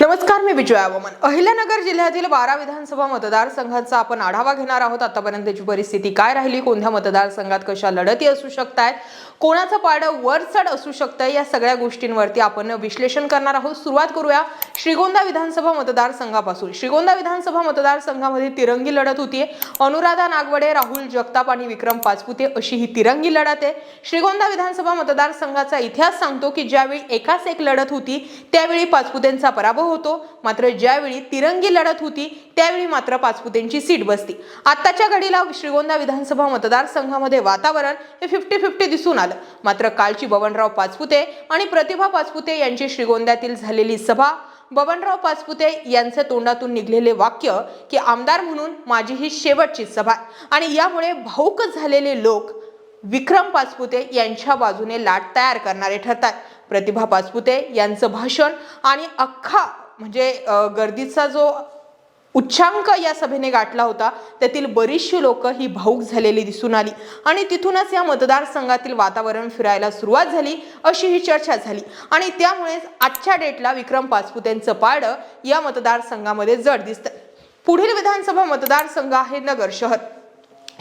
नमस्कार मी विजया वमन अहिल्यानगर जिल्ह्यातील बारा विधानसभा मतदारसंघांचा आपण आढावा घेणार आहोत. आतापर्यंतची परिस्थिती काय राहिली? कोणत्या मतदारसंघात कशा लढती असू शकतात कोणाचं पारडं वरचढ असू शकतं या सगळ्या गोष्टींवरती आपण विश्लेषण करणार आहोत. सुरुवात करूया श्रीगोंदा विधानसभा मतदारसंघापासून. श्रीगोंदा विधानसभा मतदारसंघामध्ये तिरंगी लढत होतीये. अनुराधा नागवडे राहुल जगताप आणि विक्रम पाचपुते अशी ही तिरंगी लढत आहे. श्रीगोंदा विधानसभा मतदारसंघाचा इतिहास सांगतो की ज्यावेळी एकाच एक लढत होती त्यावेळी पाचपुतेंचा पराभव होतो. मात्र ज्यावेळी तिरंगी लढत होती त्यावेळी मात्र पाचपुतेंची सीट बसती. आत्ताच्या घडीला श्रीगोंदा विधानसभा मतदारसंघामध्ये वातावरण हे फिफ्टी फिफ्टी दिसून आलं. मात्र कालची बबनराव पाचपुते आणि प्रतिभा पाचपुते यांची श्रीगोंद्यातील झालेली सभा बबनराव पाचपुते यांचे तोंडातून निघलेले वाक्य की आमदार म्हणून माझी ही शेवटची सभा आणि यामुळे भाऊक झालेले लोक विक्रम पाचपुते यांच्या बाजूने लाट तयार करणारे ठरतात. प्रतिभा पाचपुते यांचं भाषण आणि अख्खा म्हणजे गर्दीचा जो उच्चांक या सभेने गाठला होता त्यातील बरीचशी लोक ही भाऊक झालेली दिसून आली. आणि तिथूनच या मतदारसंघातील वातावरण फिरायला सुरुवात झाली अशी ही चर्चा झाली. आणि त्यामुळेच आजच्या डेटला विक्रम पाचपुतेंचं पाडं या मतदारसंघामध्ये जड दिसतं पुढील विधानसभा मतदारसंघ आहे नगर शहर.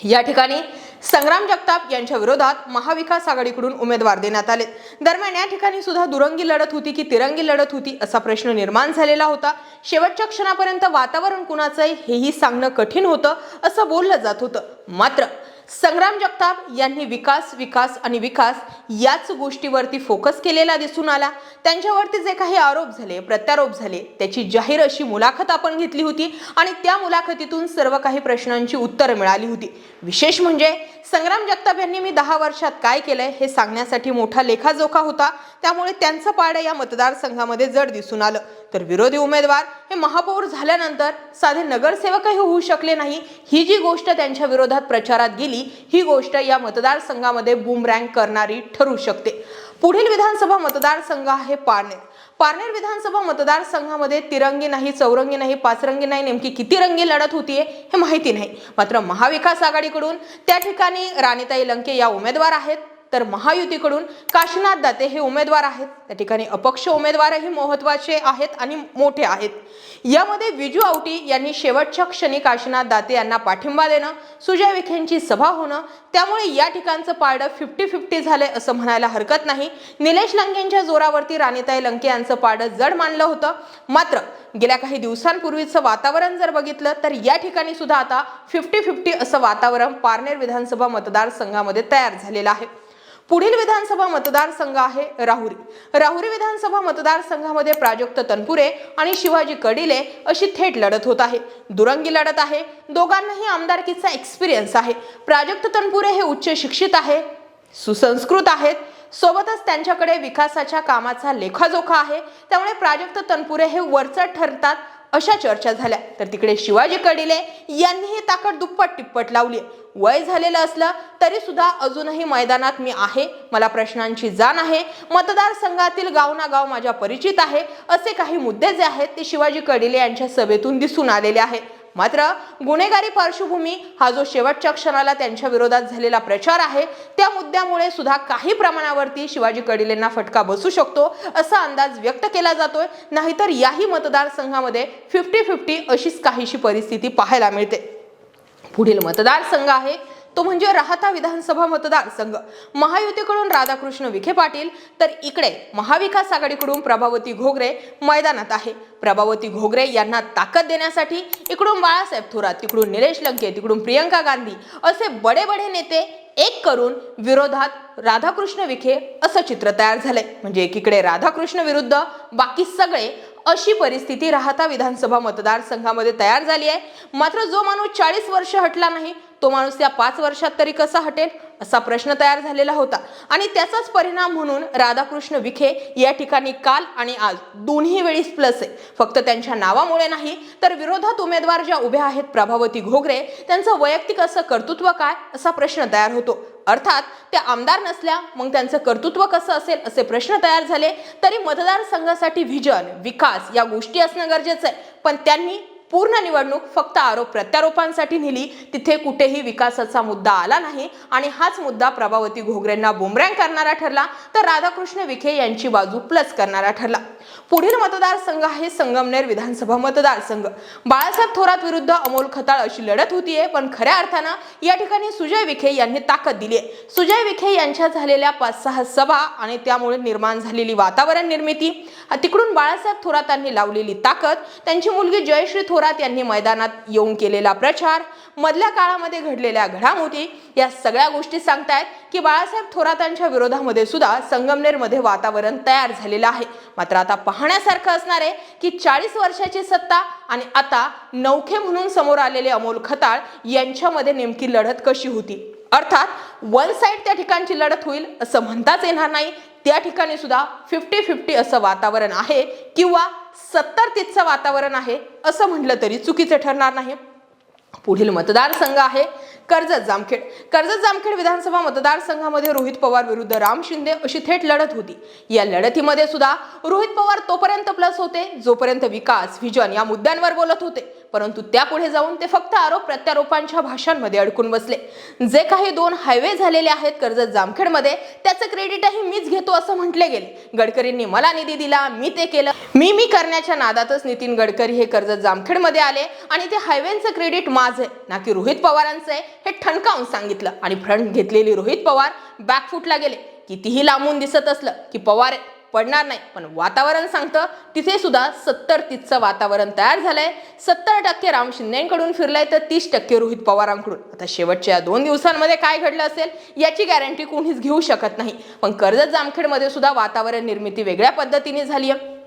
या ठिकाणी संग्राम जगताप यांच्या विरोधात महाविकास आघाडीकडून उमेदवार देण्यात आले. दरम्यान या ठिकाणी सुद्धा दुरंगी लढत होती की तिरंगी लढत होती असा प्रश्न निर्माण झालेला होता. शेवटच्या क्षणापर्यंत वातावरण कुणाचं आहे हेही सांगणं कठीण होतं असं बोललं जात होतं. मात्र संग्राम जगताप यांनी विकास विकास आणि विकास याच गोष्टीवरती फोकस केलेला दिसून आला. त्यांच्यावरती जे काही आरोप झाले प्रत्यारोप झाले त्याची जाहीर अशी मुलाखत आपण घेतली होती आणि त्या मुलाखतीतून सर्व काही प्रश्नांची उत्तरं मिळाली होती. विशेष म्हणजे संग्राम जगताप यांनी मी दहा वर्षात काय केलंय हे सांगण्यासाठी मोठा लेखाजोखा होता. त्यामुळे त्यांचं पाडं या मतदारसंघामध्ये जड दिसून आलं. तर विरोधी उमेदवार हे महापौर झाल्यानंतर साधे नगरसेवकही होऊ शकले नाही. ही जी गोष्ट त्यांच्या विरोधात प्रचारात गेली ही गोष्ट या मतदारसंघामध्ये बूमरँग करणारी ठरू शकते. पुढील विधानसभा मतदारसंघ आहे पारनेर. पारनेर विधानसभा मतदारसंघामध्ये तिरंगी नाही चौरंगी नाही पाचरंगी नाही नेमकी किती रंगी लढत होतीये हे माहिती नाही. मात्र महाविकास आघाडीकडून त्या ठिकाणी राणीताई लंके या उमेदवार आहेत. तर महायुतीकडून काशीनाथ दाते हे उमेदवार आहेत. त्या ठिकाणी अपक्ष उमेदवारही महत्त्वाचे आहेत आणि मोठे आहेत. यामध्ये विजू आवटी यांनी शेवटच्या क्षणी काशीनाथ दाते यांना पाठिंबा देणं सुजय विखेंची सभा होणं त्यामुळे या ठिकाणचं पारडं फिफ्टी फिफ्टी झालंय असं म्हणायला हरकत नाही. निलेश लंकेंच्या जोरावरती राणीताई लंके यांचं पारडं जड मानलं होतं. मात्र गेल्या काही दिवसांपूर्वीचं वातावरण जर बघितलं तर या ठिकाणी सुद्धा आता फिफ्टी फिफ्टी असं वातावरण पारनेर विधानसभा मतदारसंघामध्ये तयार झालेलं आहे. पुढील विधानसभा मतदारसंघ आहे राहुरी. राहुरी विधानसभा मतदारसंघामध्ये प्राजक्त तनपुरे आणि शिवाजी कडिले अशी थेट लढत होत आहे. दुरंगी लढत आहे. दोघांनाही आमदारकीचा एक्सपिरियन्स आहे. प्राजक्त तनपुरे हे उच्च शिक्षित आहे सुसंस्कृत आहेत. सोबतच त्यांच्याकडे विकासाच्या कामाचा लेखाजोखा आहे. त्यामुळे प्राजक्त तनपुरे हे वरचढ ठरतात अशा चर्चा झाल्या. तर तिकडे शिवाजी कडिले यांनीही ताकद दुप्पट तिप्पट लावली. वय झालेलं असलं तरी सुद्धा अजूनही मैदानात मी आहे. मला प्रश्नांची जाण आहे. मतदारसंघातील गाव ना गाव माझ्या परिचित आहे. असे काही मुद्दे जे आहेत ते शिवाजी कडिले यांच्या सभेतून दिसून आलेले आहे. मात्र गुन्हेगारी पार्श्वभूमी हा जो शेवटच्या क्षणाला त्यांच्या विरोधात झालेला प्रचार आहे त्या मुद्द्यामुळे सुद्धा काही प्रमाणावरती शिवाजी कडिलेंना फटका बसू शकतो असा अंदाज व्यक्त केला जातोय. नाहीतर याही मतदारसंघामध्ये फिफ्टी फिफ्टी अशीच काहीशी परिस्थिती पाहायला मिळते. पुढील मतदारसंघ आहे तो म्हणजे राहता विधानसभा मतदारसंघ. महायुतीकडून राधाकृष्ण विखे पाटील तर इकडे महाविकास आघाडीकडून प्रभावती घोगरे मैदानात आहे. प्रभावती घोगरे यांना ताकद देण्यासाठी इकडून बाळासाहेब थोरात तिकडून निलेश लंके तिकडून प्रियंका गांधी असे बडे बडे नेते एक करून विरोधात राधाकृष्ण विखे असं चित्र तयार झालंय. म्हणजे एकीकडे राधाकृष्ण विरुद्ध बाकी सगळे अशी परिस्थिती राहता विधानसभा मतदारसंघामध्ये तयार झाली आहे. मात्र जो माणूस चाळीस वर्ष हटला नाही तो माणूस या पाच वर्षात तरी कसा हटेल असा प्रश्न तयार झालेला होता. आणि त्याचाच परिणाम म्हणून राधाकृष्ण विखे या ठिकाणी काल आणि आज दोन्ही वेळीस प्लस आहे. फक्त त्यांच्या नावामुळे नाही तर विरोधात उमेदवार ज्या उभ्या आहेत प्रभावती घोगरे त्यांचं वैयक्तिक असं कर्तृत्व काय असा प्रश्न तयार होतो. अर्थात त्या आमदार नसल्या मग त्यांचं कर्तृत्व कसं असेल असे प्रश्न तयार झाले तरी मतदारसंघासाठी व्हिजन विकास या गोष्टी असणं गरजेचं आहे. पण त्यांनी पूर्ण निवडणूक फक्त आरोप प्रत्यारोपांसाठी नेली. तिथे कुठेही विकासाचा मुद्दा आला नाही आणि हाच मुद्दा प्रभावती घोगरेंना बुमरँग करणारा ठरला तर राधाकृष्ण विखे यांची बाजू प्लस करणारा ठरला. पुढील मतदारसंघ आहे संगमनेर विधानसभा मतदारसंघ. बाळासाहेब थोरात विरुद्ध अमोल खताळ अशी लढत होतीये पण खऱ्या अर्थानं या ठिकाणी सुजय विखे यांनी ताकद दिली आहे सुजय विखे यांच्या झालेल्या पाच सहा सभा आणि त्यामुळे निर्माण झालेली वातावरण निर्मिती तिकडून बाळासाहेब थोरातांनी लावलेली ताकद त्यांची मुलगी जयश्री थोरात थोरात यांनी मैदानात येऊन केलेला प्रचार मधल्या काळामध्ये घडलेल्या घडामोडी या सगळ्या गोष्टी सांगतायत की बाळासाहेब थोरातांच्या विरोधामध्ये सुद्धा संगमनेरमध्ये वातावरण तयार झालेलं आहे. मात्र आता पाहण्यासारखं असणार आहे की चाळीस वर्षाची सत्ता आणि आता नौखे म्हणून समोर आलेले अमोल खताळ यांच्यामध्ये नेमकी लढत कशी होती? अर्थात वन साईड त्या ठिकाणची लढत होईल असं म्हणताच येणार नाही. त्या ठिकाणी सुद्धा फिफ्टी फिफ्टी असं वातावरण आहे किंवा सत्तर तीसचं वातावरण आहे असं म्हटलं तरी चुकीचं ठरणार नाही. पुढील मतदारसंघ आहे कर्जत जामखेड. कर्जत जामखेड विधानसभा मतदारसंघामध्ये रोहित पवार विरुद्ध राम शिंदे अशी थेट लढत होती. या लढतीमध्ये सुद्धा रोहित पवार तोपर्यंत प्लस होते जोपर्यंत विकास व्हिजन या मुद्द्यांवर बोलत होते. परंतु त्यापुढे जाऊन ते फक्त आरोप प्रत्यारोपांच्या भाषांमध्ये अडकून बसले. जे काही दोन हायवे झालेले आहेत कर्जत जामखेडमध्ये त्याचं क्रेडिटही मीच घेतो असं म्हटले गेले. गडकरींनी मला निधी दिला मी ते केलं. मी मी करण्याच्या नादातच नितीन गडकरी हे कर्जत जामखेडमध्ये आले आणि ते हायवेचं क्रेडिट माझं आहे. ना की रोहित पवारांचं आहे हे ठणकावून सांगितलं. आणि फ्रंट घेतलेली रोहित पवार बॅकफुटला गेले. कितीही लांबून दिसत असलं की पवार आहे, पडणार नाही. पण वातावरण सांगतं तिथे सुद्धा सत्तर तीसचं वातावरण तयार झालंय. सत्तर टक्के राम शिंदेकडून फिरलंय तर तीस टक्के रोहित पवारांकडून. आता शेवटच्या दोन दिवसांमध्ये काय घडलं असेल याची गॅरंटी कोणीच घेऊ शकत नाही. पण कर्जत जामखेडमध्ये सुद्धा वातावरण निर्मिती वेगळ्या पद्धतीने झाली आहे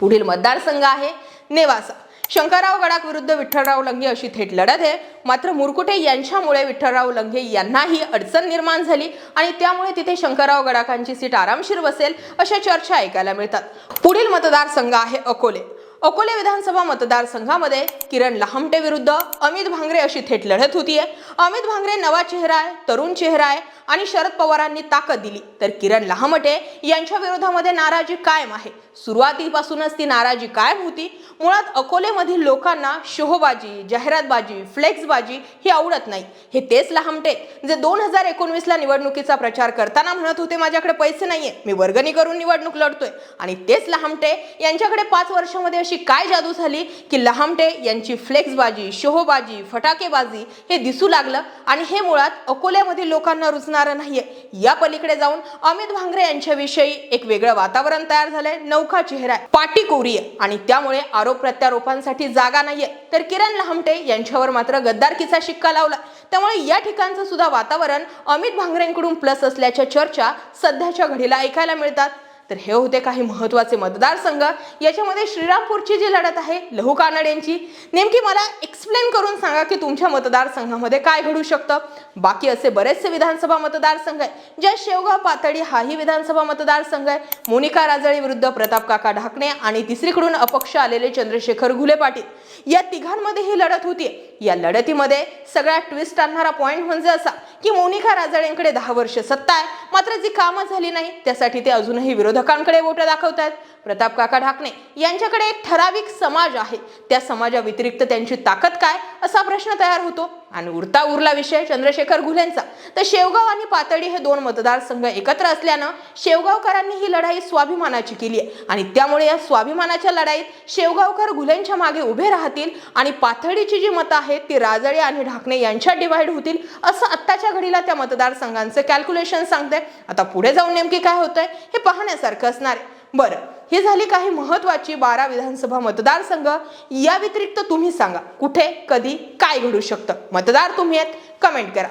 पुढील मतदारसंघ आहे नेवासा. शंकरराव गडाख विरुद्ध विठ्ठलराव लंगे अशी थेट लढत आहे. मात्र मुरकुटे यांच्यामुळे विठ्ठलराव लंगे यांनाही अडचण निर्माण झाली आणि त्यामुळे तिथे शंकरराव गडाखांची सीट आरामशीर बसेल अशा चर्चा ऐकायला मिळतात. पुढील मतदारसंघ आहे अकोले. अकोले विधानसभा मतदारसंघामध्ये किरण लहामटे विरुद्ध अमित भांगरे अशी थेट लढत होतीये अमित भांगरे नवा चेहरा आहे तरुण चेहरा आहे आणि शरद पवारांनी ताकद दिली. तर किरण लहामटे यांच्या विरोधामध्ये नाराजी कायम आहे. सुरुवातीपासूनच ती नाराजी कायम होती. मुळात अकोलेमधील लोकांना शोहबाजी जाहिरातबाजी फ्लेक्सबाजी ही आवडत नाही. हे तेच लहामटे जे दोन हजार एकोणवीसला निवडणुकीचा प्रचार करताना म्हणत होते माझ्याकडे पैसे नाहीये मी वर्गणी करून निवडणूक लढतोय. आणि तेच लहामटे यांच्याकडे पाच वर्षामध्ये अशी काय जादू झाली की लहामटे यांची फ्लेक्सबाजी शोहबाजी फटाकेबाजी हे दिसू लागलं आणि हे मुळात अकोल्यामधील लोकांना रुचणारं नाहीये. या पलीकडे जाऊन अमित भांगरे यांच्याविषयी एक वेगळं वातावरण तयार झालंय नौखा चेहरा आहे. पाटी कोरी आहे आणि त्यामुळे आरोप प्रत्यारोपांसाठी जागा नाहीये. तर किरण लहामटे यांच्यावर मात्र गद्दारकीचा शिक्का लावला. त्यामुळे या ठिकाणचं सुद्धा वातावरण अमित भांगरेंकडून प्लस असल्याच्या चर्चा सध्याच्या घडीला ऐकायला मिळतात. तर हे होते काही महत्त्वाचे मतदारसंघ. याच्यामध्ये श्रीरामपूरची जी लढत आहे लहू कानड्यांची. नेमकी मला एक्सप्लेन करून सांगा की तुमच्या मतदारसंघामध्ये काय घडू शकतं. बाकी असे बरेचसे विधानसभा मतदारसंघ आहे ज्या शेवगाव पातळी हाही विधानसभा मतदारसंघ आहे. मोनिका राजळे विरुद्ध प्रताप काका ढाकणे आणि तिसरीकडून अपक्ष आलेले चंद्रशेखर घुले पाटील. या तिघांमध्ये ही लढत होती या लढतीमध्ये सगळ्यात ट्विस्ट आणणारा पॉईंट म्हणजे असा की मोनिका राजळेंकडे दहा वर्ष सत्ता आहे. मात्र जी कामं झाली नाही त्यासाठी ते अजूनही विरोधकांकडे बोटं आहेत प्रताप काका ढाकणे यांच्याकडे एक ठराविक समाज आहे. त्या समाजाव्यतिरिक्त त्यांची ताकद काय? असा प्रश्न तयार होतो. आणि उरता उरला विषय चंद्रशेखर घुलेंचा. तर शेवगाव आणि पातळी हे दोन मतदारसंघ एकत्र असल्यानं शेवगावकरांनी ही लढाई स्वाभिमानाची केली आहे. आणि त्यामुळे या स्वाभिमानाच्या लढाईत शेवगावकर घुलेंच्या मागे उभे राहतील आणि पाथडीची जी मतं आहेत ती राजळे आणि ढाकणे यांच्यात डिवाइड होतील असं आत्ताच्या घडीला त्या मतदारसंघांचं कॅल्क्युलेशन सांगते आता पुढे जाऊन नेमकी काय होतंय हे पाहण्यासारखं असणार आहे. बरं ही झाली काही महत्वाची बारा विधानसभा मतदारसंघ. या व्यतिरिक्त तुम्ही सांगा कुठे कधी काय घडू शकतं? मतदार तुम्ही आहेत कमेंट करा.